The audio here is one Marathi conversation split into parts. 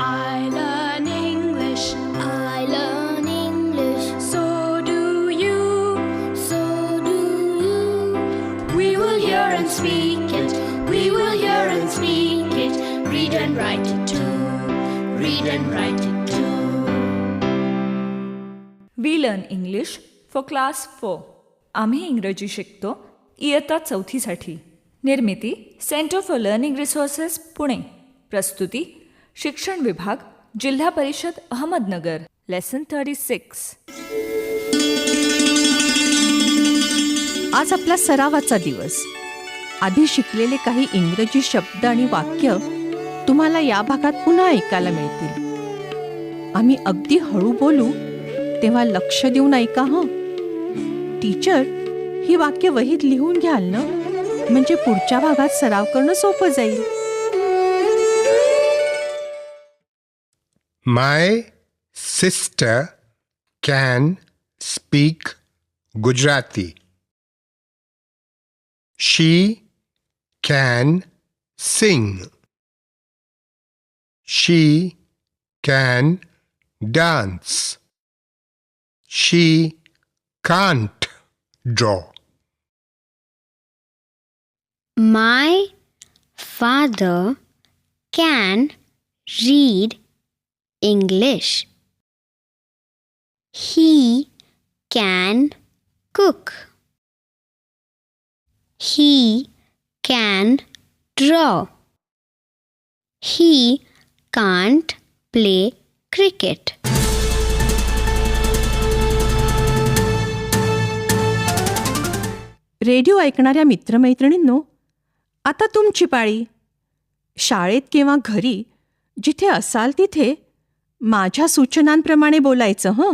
I learn English. I learn English. So do you. So do you. We will hear and speak it. We will hear and speak it. Read and write it too. Read and write it too. We learn English for class four आम्ही इंग्रजी शिकतो इयत्ता चौथीसाठी निर्मिती centre for learning resources Pune प्रस्तुती शिक्षण विभाग जिल्हा परिषद अहमदनगर. लेसन थर्टी सिक्स आज आपला सरावाचा दिवस. आधी शिकलेले काही इंग्रजी शब्द आणि वाक्य तुम्हाला या भागात पुन्हा ऐकायला मिळतील. आम्ही अगदी हळू बोलू तेव्हा लक्ष देऊन ऐका हं. टीचर ही वाक्य वहीत लिहून घ्याल ना? म्हणजे पुढच्या भागात सराव करणं सोपं जाईल. My sister can speak Gujarati. She can sing. She can dance. She can't draw. My father can read English. He can cook. He can draw. He can't play cricket. Radio ऐकणाऱ्या मित्रमैत्रिणींनो आता तुमची पाळी शाळेत किंवा घरी जिथे असाल तिथे माझ्या सूचनांप्रमाणे बोलायचं हं?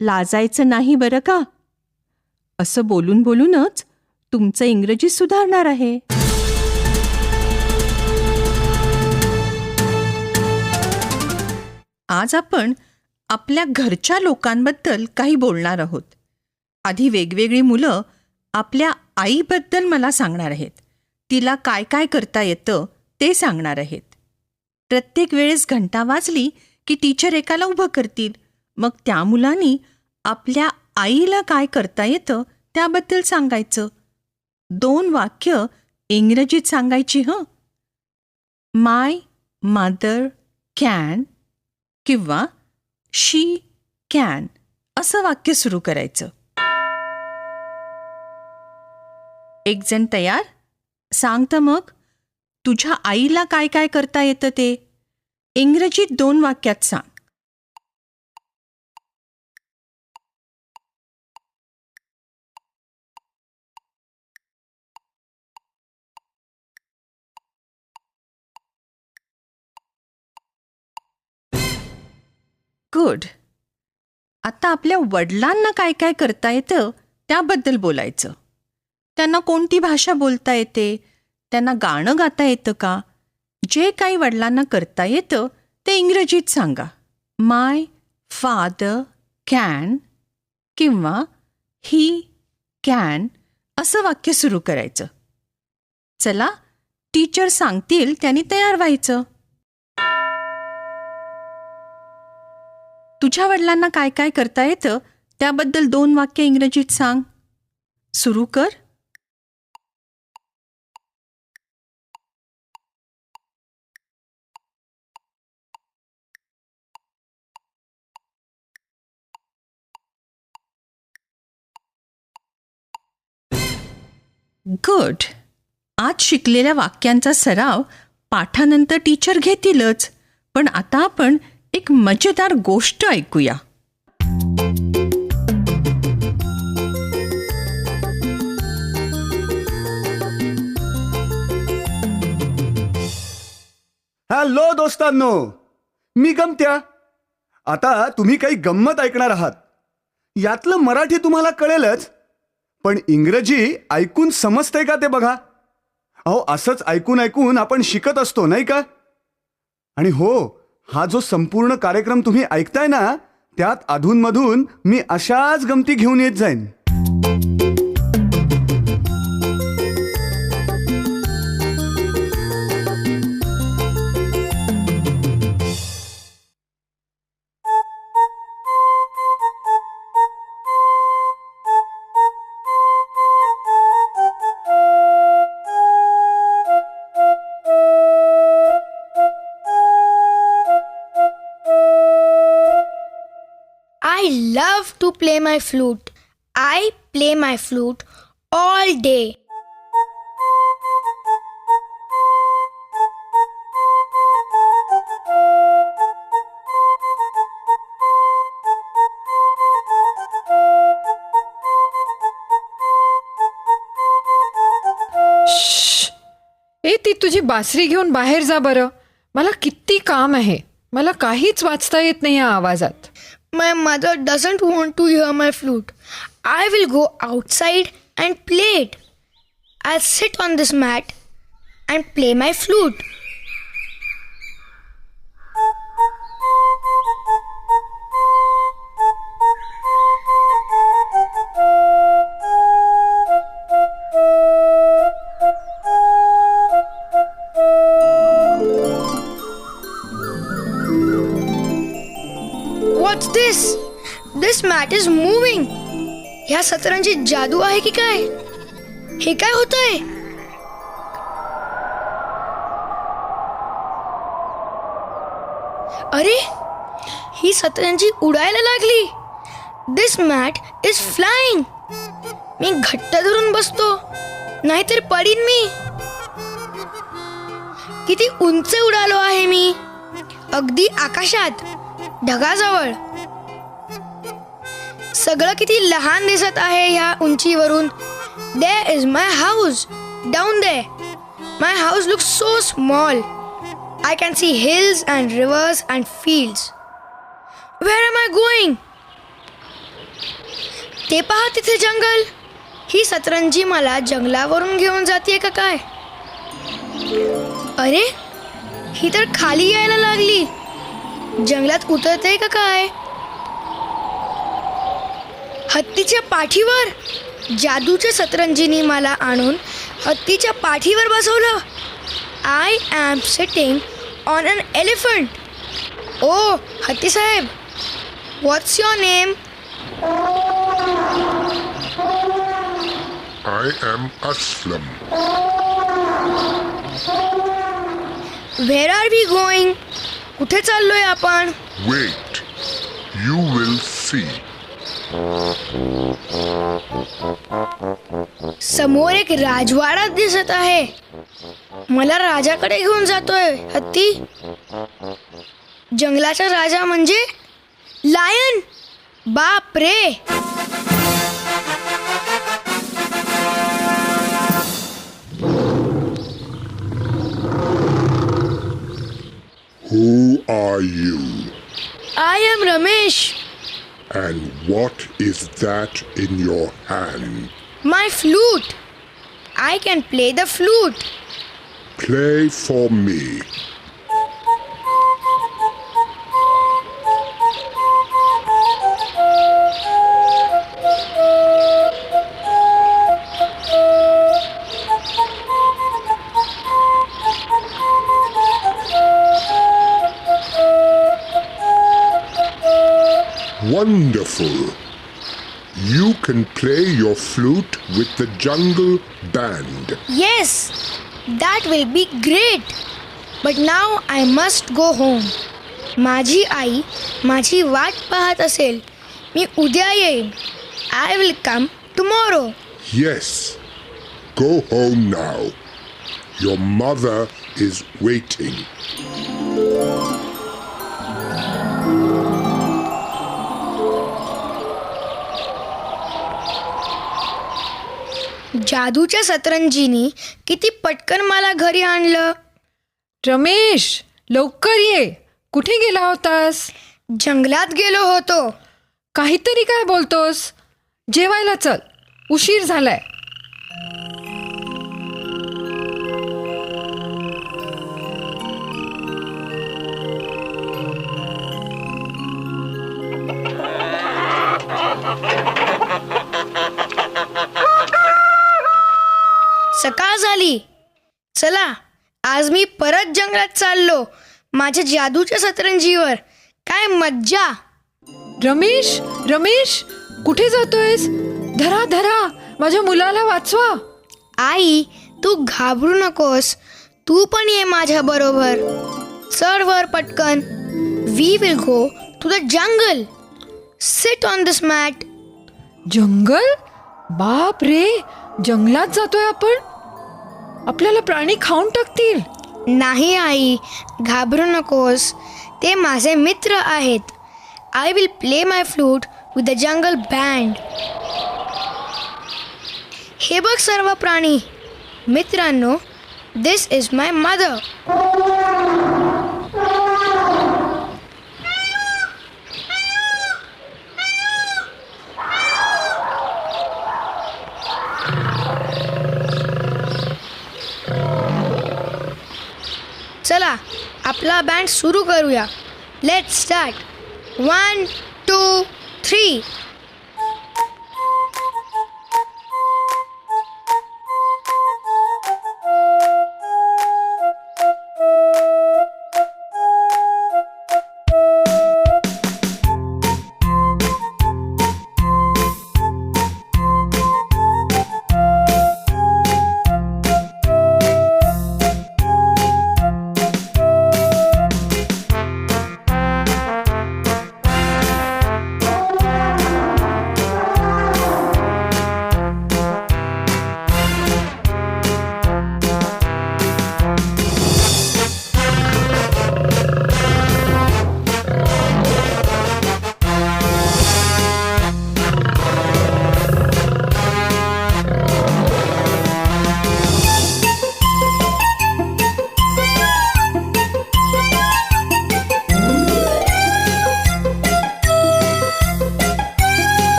लाजायचं नाही बरं का? असं बोलून बोलूनच तुमचं इंग्रजी सुधारणार आहे. आज आपण आपल्या घरच्या लोकांबद्दल काही बोलणार आहोत. आधी वेगवेगळी मुलं आपल्या आईबद्दल मला सांगणार आहेत. तिला काय काय करता येतं ते सांगणार आहेत. प्रत्येक वेळेस घंटा वाजली की टीचर एकाला उभं करतील. मग त्या मुलांनी आपल्या आईला काय करता येतं त्याबद्दल सांगायचं. दोन वाक्य इंग्रजीत सांगायची हं? माय मदर कॅन किंवा शी कॅन असं वाक्य सुरू करायचं. एक जण तयार सांगतं मग तुझ्या आईला काय काय करता येतं ते? इंग्रजीत दोन वाक्यात सांग. गुड. आता आपल्या वडिलांना काय काय करता येतं त्याबद्दल बोलायचं. त्यांना कोणती भाषा बोलता येते? त्यांना गाणं गाता येतं का? जे काही वडिलांना करता येतं ते इंग्रजीत सांगा. माय फादर कॅन किंवा ही कॅन असं वाक्य सुरू करायचं. चला टीचर सांगतील त्यांनी तयार व्हायचं. तुझ्या वडिलांना काय काय करता येतं त्याबद्दल दोन वाक्य इंग्रजीत सांग. सुरू कर. गुड आज शिकलेल्या वाक्यांचा सराव पाठानंतर टीचर घेतीलच. पण आता आपण एक मजेदार गोष्ट ऐकूया. हॅलो दोस्तांनो मी गमत्या. आता तुम्ही काही गंमत ऐकणार आहात. यातलं मराठी तुम्हाला कळेलच. पण इंग्रजी ऐकून समजतंय का ते बघा? अहो असंच ऐकून ऐकून आपण शिकत असतो नाही का? आणि हो हा जो संपूर्ण कार्यक्रम तुम्ही ऐकताय ना त्यात अधूनमधून मी अशाच गमती घेऊन येत जाईन. Love to play my flute. I play my flute all day. ए ती तुझी बासरी घेऊन बाहेर जा बरं मला किती काम आहे मला काहीच वाचता येत नाही या आवाजात My mother doesn't want to hear my flute. I will go outside and play it. I'll sit on this mat and play my flute. What's this? This mat is moving. ह्या सतरंजी जादू आहे की काय? हे काय होतंय? अरे ही सतरंजी उडायला लागली. दिस मॅट इज फ्लाइंग मी घट्ट धरून बसतो. नाहीतर पडीन मी. किती उंच उडालो आहे मी. अगदी आकाशात ढगाजवळ. सगळं किती लहान दिसत आहे ह्या उंचीवरून. There is my house down there my house look so small I can see hills and rivers and fields where am I going ते पहा तिथे जंगल. ही सतरंजी मला जंगलावरून घेऊन जाते का काय? अरे ही तर खाली यायला लागली. जंगलात उतरते का काय? हत्तीच्या पाठीवर जादूच्या सतरंजीनी मला आणून हत्तीच्या पाठीवर बसवलं I am sitting on an elephant ओ हत्ती साहेब what's your name I am Aslam. Where are we going कुठे चाललोय आपण Wait. You will see. समोर एक राजवाडा दिसत आहे. मला राजाकडे घेऊन जातोय हत्ती. जंगलाचा राजा म्हणजे लायन. बाप रे! Who are you? I am Ramesh And what is that in your hand? My flute. I can play the flute. Play for me. Wonderful. You can play your flute with the jungle band. Yes that will be great but now I must go home माझी आई माझी वाट पाहत असेल मी उद्या येईन I will come tomorrow Yes. Go home now. Your mother is waiting. जादूच्या सतरंजीनी किती पटकन मला घरी आणलं? रमेश लवकर ये. कुठे गेला होतास? जंगलात गेलो होतो. काहीतरी काय बोलतोस? जेवायला चल. उशीर झालाय. सकाळ झाली. चला आज मी परत जंगलात चाललो माझ्या जादूच्या सतरंजीवर. काय मज्जा. रमेश रमेश कुठे जातोयस? धरा धरा माझ्या मुलाला वाचवा. आई तू घाबरू नकोस. तू पण ये माझ्या बरोबर. चढ वर पटकन. We will go to the jungle Sit on this mat. जंगल? बाप रे जंगलात जातोय आपण? आपल्याला प्राणी खाऊन टाकतील. नाही आई. घाबरू नकोस. ते माझे मित्र आहेत. I will play my flute with the jungle band हे बघ सर्व प्राणी. मित्रांनो दिस इज माय मदर चला आपला बँड सुरू करूया. Let start one two three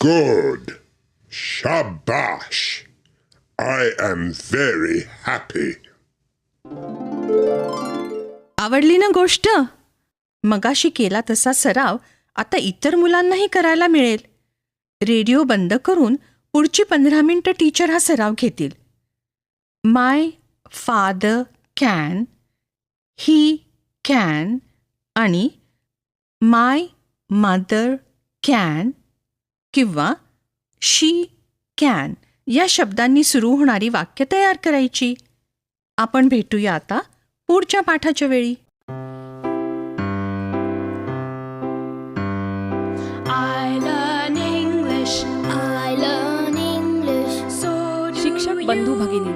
Good. Shabash. I am very happy. आवडली ना गोष्ट मगाशी केला तसा सराव आता इतर मुलांनाही करायला मिळेल रेडिओ बंद करून पुढची पंधरा मिनटं टीचर हा सराव घेतील my father can he can आणि माय मदर कॅन किंवा शी कॅन या शब्दांनी सुरू होणारी वाक्य तयार करायची. आपण भेटूया आता पुढच्या पाठाच्या वेळी. शिक्षक बंधू भगिनी.